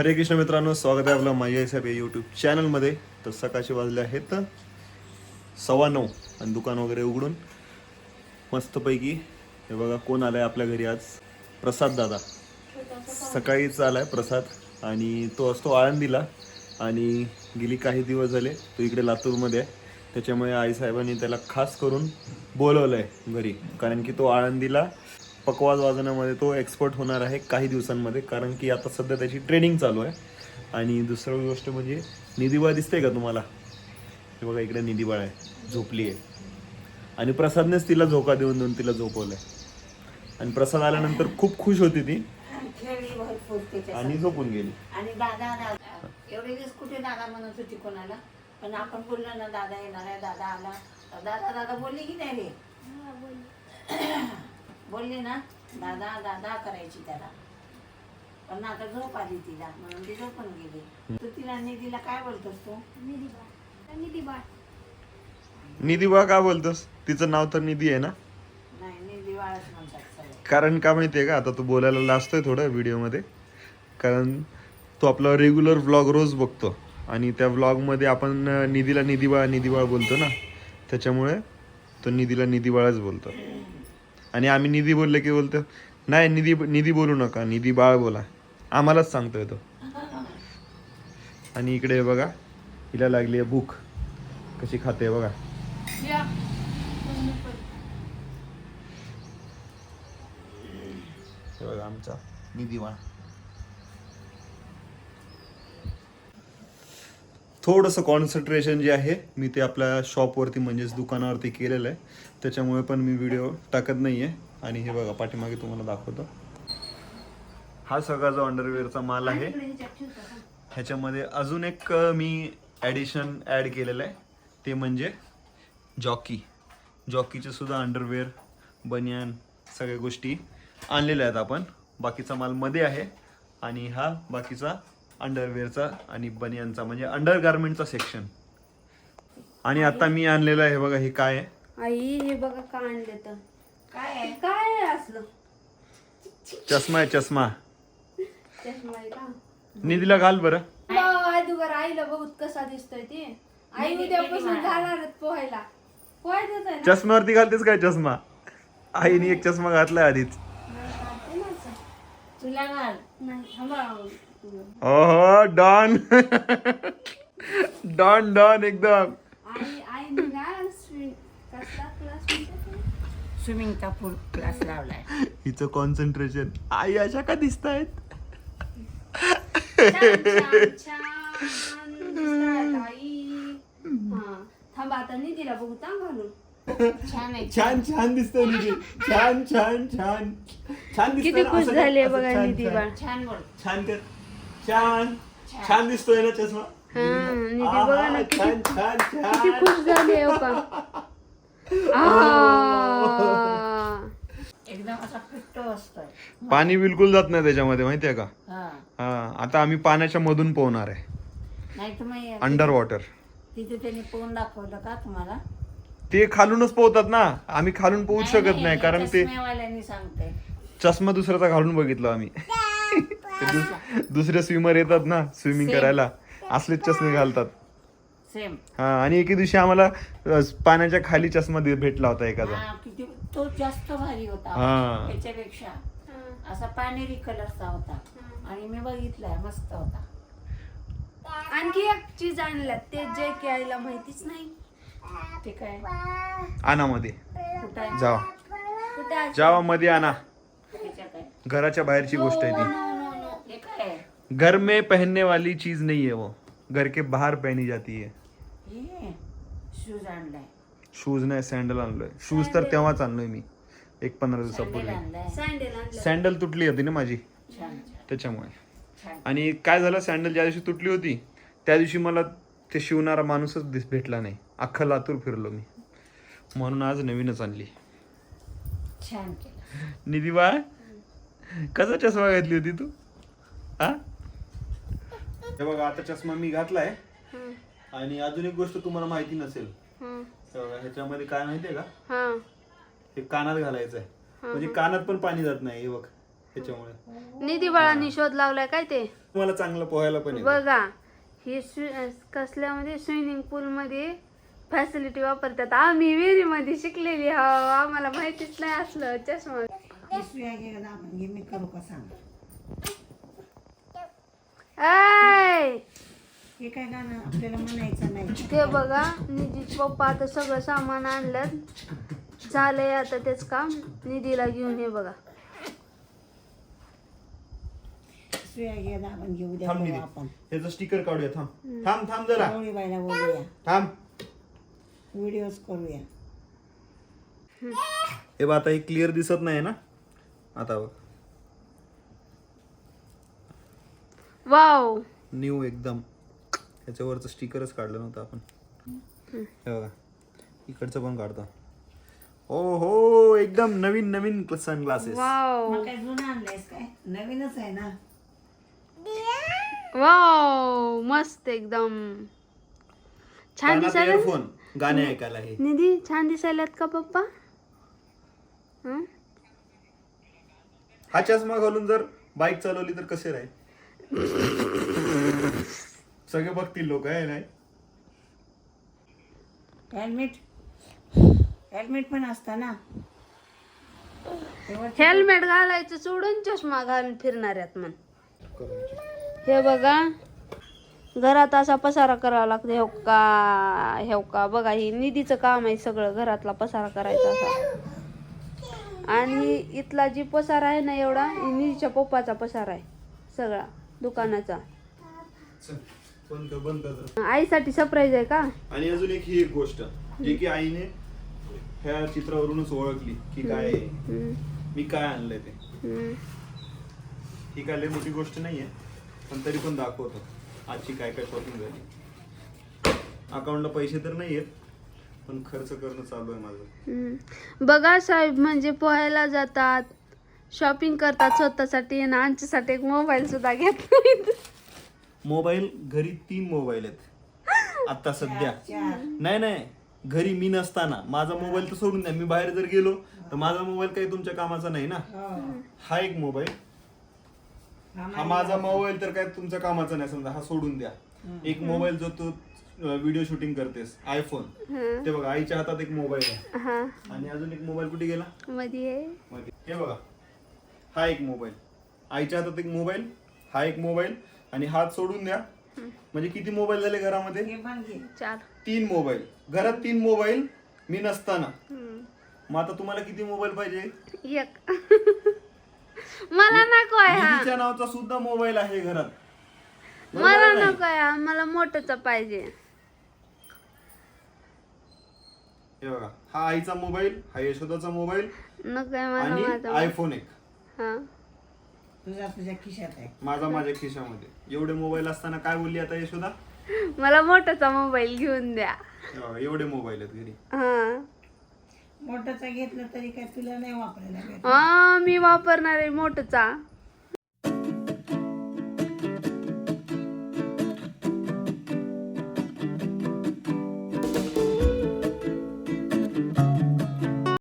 हरे कृष्ण मित्रांनो स्वागत आहे आपलं माझ्या साहेब या यूट्यूब चॅनलमध्ये तर सकाळचे वाजले आहेत सव्वा नऊ आणि दुकान वगैरे उघडून. मस्तपैकी हे बघा कोण आलाय आपल्या घरी आज? प्रसाद दादा. सकाळीच आलाय प्रसाद आणि तो असतो आळंदीला आणि गेली काही दिवस झाले तो इकडे लातूरमध्ये आहे. त्याच्यामुळे आईसाहेबांनी त्याला खास करून बोलवलं आहे घरी. कारण की तो आळंदीला पकवाज वाजवण्यामध्ये तो एक्सपर्ट होणार आहे काही दिवसांमध्ये कारण की आता सध्या त्याची ट्रेनिंग चालू आहे. आणि दुसरी गोष्ट म्हणजे निधीबाळ दिसते का तुम्हाला? हे बघा इकडे निधीबाळ आहे झोपली आहे. आणि प्रसादनेच तिला झोका देऊन देऊन तिला झोपवलंय. आणि प्रसाद आल्यानंतर खूप खुश होती ती. आणि झोपून गेली. आणि दादा दादा एवढे दिवस कुठे दादा म्हणत होती कोणाला? पण आपण बोललो ना दादा येणार आहे दादा आला. तर दादा दादा बोलली की नाही रे? बोलली ना दादा दादा करायची त्याला. पण आता झोप आली तिला म्हणून ती झोपून गेली. तू तिला निधीला काय बोलतोस तू? निधीबाळ का बोलतोस? तिचं नाव तर निधी आहे ना? नाही निधी म्हणतात कारण का माहितीये का? आता तू बोलायला लाजतोय थोडं व्हिडिओमध्ये. कारण तो आपला रेग्युलर व्लॉग रोज बघतो. आणि त्या व्लॉगमध्ये आपण अं, निधीला निधीबाळ निधीबाळ बोलतो ना? त्याच्यामुळे तो निधीला निधीबाळच बोलतो. आणि आम्ही निधी बोलले की बोलतो नाही निधी निधी बोलू नका निधी बाळ बोला. आम्हालाच सांगतोय तो आणि इकडे बघा हिला लागली आहे भूक. कशी खाते बघा. बघा आमचा निधीवाळ थोडंसं कॉन्सन्ट्रेशन जे आहे मी ते आपल्या शॉपवरती म्हणजेच दुकानावरती केलेलं आहे. त्याच्यामुळे पण मी व्हिडिओ टाकत नाही आहे आणि हे बघा पाठीमागे तुम्हाला दाखवतो. हा सगळा जो अंडरवेअरचा माल आहे. ह्याच्यामध्ये अजून एक मी ॲडिशन ॲड केलेलं आहे. ते म्हणजे जॉकी जॉकीचे सुद्धा अंडरवेअर बनियान सगळ्या गोष्टी आणलेल्या आहेत आपण. बाकीचा माल मध्ये आहे. आणि हा बाकीचा अंडरवेअरचा आणि बनियानचा म्हणजे अंडर गार्मेंटचा सेक्शन आणि आता मी आणलेलं आहे बघा हे काय आहे? आई हे बघा का आणले तर. काय आहे? काय आहे असलं? चष्मा आहे चष्मा. चष्मा आहे का? निधीला घाल बरं. बाबा आई दुगर आईला बहुत कसा दिसतोय ते. आई उद्यापासून जाणार पोहायला. पोहायचंच आहे ना? चष्म्यावरती घालतेस काय चष्मा? आईने एक चष्मा घातलाय आधीच. तुला घाल. नाही थांबा. ओहो डॉन. डॉन डॉन एकदम. स्विमिंगचा फूड क्लास लावलाय. हिचं कॉन्सन्ट्रेशन आई अशा का दिसत आहेत आई. हा थांबा आता निधीला बघू ता घालून छान आहे. छान छान दिसतंय निधी. छान छान छान. छान दिसतंय किती ना? खुश झाली बघा निधी छान- बाळ छान. बोल छान कर. छान छान. दिसतोय ना चष्मा? हा निधी आहा, बघा ना किती छान छान किती छान खुश झाली आहे हो का आ. एकदम असा फिट्ट असतोय. पाणी बिलकुल जात नाही त्याच्यामध्ये माहितीये का? हा. हा आता आम्ही पाण्याच्या मधून पोहणार आहे. नाही अंडर वॉटर तिथे त्यांनी पोहून दाखवलं का तुम्हाला? ते खालूनच पोहतात ना. आम्ही खालून पोहू शकत नाही कारण ते सांगते. चष्मा दुसऱ्याचा घालून बघितलो आम्ही. दुसरे स्विमर येतात ना स्विमिंग. करायला. असलेच चष्मे घालतात. सेम हा आणि एके दिवशी आम्हाला पाण्याच्या खाली चष्मा भेटला होता एखादा. किती तो जास्त भारी होता. हा. त्याच्यापेक्षा. असा पानेरी कलरचा होता. आणि मी बघितलाय मस्त होता. आणखी एक चीज आणल्यात ते जे की आईला माहितीच नाही. ते काय? आनामध्ये कुठं आहे? जावा? जावा मध्ये आणा. आहे घराच्या बाहेरची गोष्ट आहे ती. हे? घर में पहनने वाली चीज नहीं है वो। घर के बाहर पहनी जाती है। हे शूज आणलाय शूज नाही सँडल आणलोय शूज तर तेव्हाच आणलोय मी। एक पंधरा दिवसापूर्वी. आणलाय सँडल आणलं सँडल तुटली होती ना माझी? छान छान. त्याच्यामुळे. आणि काय झालं सँडल ज्या दिवशी तुटली होती त्या दिवशी मला ते शिवणारा माणूसच दिस भेटला नाही. अख्खा लातूर फिरलो मी. म्हणून आज नवीनच आणली. छान केलं. निधी बाळ कसा चष्मा घातली होती तू? हा हे बघा आता चष्मा मी घातलाय. हं, आणि अजून एक गोष्ट तुम्हाला माहिती नसेल. हे बघा, ह्याच्यामध्ये काय माहितीये का? हं. हे कानात घालायचं आहे म्हणजे कानात पण पाणी जात नाही हे बघ त्याच्यामुळे निधी बाळांनी शोध लावलाय काय ते? मला चांगलं पोहायला पण येतं. बघा हे स्वी- कसल्यामध्ये? स्विमिंग पूल मध्ये फॅसिलिटी वापरतात. आम्ही विहिरी मध्ये शिकलेली हा आम्हाला माहितीच नाही असलं चष्मा. घे. मी करू का सांग? ऐ! हे काय गाणं आपल्याला म्हणायचं नाही. ते बघा निधीचे पप्पा आता सगळं सामान आणलं झालंय आता तेच काम. निधीला घेऊन हे बघा. पिशव्या घे ना आपण घेऊ द्या थांब आपण. ह्याचं स्टिकर काढूया थांब. थांब थांब जरा. गवळी बायला बोलूया. थांब. व्हिडिओज करूया. हे बघ आता हे क्लिअर दिसत नाही ना? आता बघ. वाव न्यू एकदम. ह्याच्यावरचं स्टिकरच काढलं नव्हतं आपण. हे बघा इकडचं पण काढतो. हो हो एकदम नवीन नवीन सनग्लासेस वाव मग काय जुनं आणलंयस काय? नवीनच आहे ना? वाव मस्त एकदम. छान दिसायला इयरफोन गाणे ऐकायला हे. निधी छान दिसायलात का पप्पा? हं? हा चष्मा घालून जर बाईक चालवली तर कसे राहील? सगळे बघतील लोक आहे नाही? हेल्मेट हेल्मेट पण असतं ना हेल्मेट घालायचं सोडून चष्मा घालून फिरणाऱ्यात म्हण. हे बघा घरात असा पसारा करावा लागतो हेव का हेव का. बघा ही निधीचं काम आहे सगळं घरातला पसारा करायचा असा. आणि इथला जी पसारा आहे ना एवढा ही निधीच्या पप्पाचा पसारा आहे सगळा. दुकानाचा बंद कर, बंद कर जरा. आईसाठी सरप्राईज आहे का आणि अजून एक ही एक गोष्ट जी की आईने ह्या चित्रावरूनच ओळखली की काय आहे. मी काय आणलंय ते हम्म. ही काय लय मोठी गोष्ट नाहीये पण तरी पण दाखवतो आजची काय काय शॉपिंग झाली अकाउंटला पैसे तर नाही आहेत पण खर्च करणं चालू आहे माझं हम्म. बघा साहेब म्हणजे पोहायला जातात शॉपिंग करतात स्वतःसाठी आणि आमच्यासाठी एक मोबाईल सुद्धा घेत मोबाईल घरी तीन मोबाईल आहेत. आता सध्या. नाही नाही. घरी मी नसताना. माझा मोबाईल तर सोडून द्या. मी बाहेर जर गेलो तर माझा मोबाईल काही तुमच्या कामाचा नाही ना? हा. एक मोबाईल. हा माझा. मोबाईल तर काय तुमच्या कामाचा नाही. समजा हा सोडून द्या. एक मोबाईल जो तू व्हिडिओ शूटिंग करतेस आयफोन ते बघा आईच्या हातात एक मोबाईल आहे. हा. आणि अजून एक मोबाईल कुठे गेला. मध्ये. हे बघा. हा एक मोबाईल. आईच्या हातात एक मोबाईल हा एक मोबाईल आणि हात सोडून द्या. म्हणजे किती मोबाईल झाले घरामध्ये? चार. तीन मोबाईल. घरात तीन मोबाईल मी नसताना. मग आता तुम्हाला किती मोबाईल पाहिजे? एक. मला नको आहे हा. नावाचा सुद्धा मोबाईल आहे घरात. मला? नको आहे हा. मला मोठंच पाहिजे. हे बघा हा आईचा मोबाईल हा यशोदाचा मोबाईल आणि माझा. आयफोन एक. हा. तुझा तुझ्या खिशात आहे. माझा माझ्या खिशामध्ये. एवढे मोबाईल असताना काय बोलली आता यशोदा? मला मोठाचा मोबाईल घेऊन द्या. हे बघा एवढे मोबाईल आहेत घरी. हा. मोठाचा घेतला तरी काय तुला नाही वापरायला भेट हा मी वापरणार आहे मोठचा